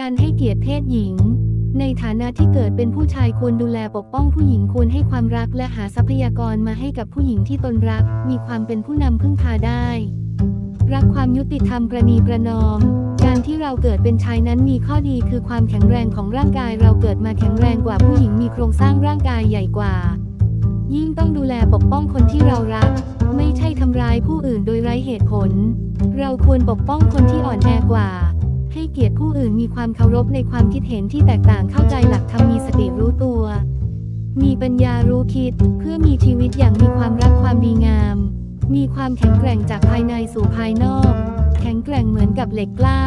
การให้เกียรติเพศหญิง ในฐานะที่เกิดเป็นผู้ชายควรดูแลปกป้องผู้หญิงควรให้ความรักและหาทรัพยากรมาให้กับผู้หญิงที่ตนรัก มีความเป็นผู้นำพึ่งพาได้ รักความยุติธรรมประนีประนอม การที่เราเกิดเป็นชายนั้นมีข้อดีคือความแข็งแรงของร่างกายเราเกิดมาแข็งแรงกว่าผู้หญิงมีโครงสร้างร่างกายใหญ่กว่า ยิ่งต้องดูแลปกป้องคนที่เรารัก ไม่ใช่ทำร้ายผู้อื่นโดยไร้เหตุผล เราควรปกป้องคนที่อ่อนแอกว่า ให้เกียรติผู้อื่นมีความเคารพในความคิดเห็นที่แตกต่างเข้าใจหลักธรรมมีสติรู้ตัว มีปัญญารู้คิด เพื่อมีชีวิตอย่างมีความรักความดีงาม มีความแข็งแกร่งจากภายในสู่ภายนอก แข็งแกร่งเหมือนกับเหล็กกล้า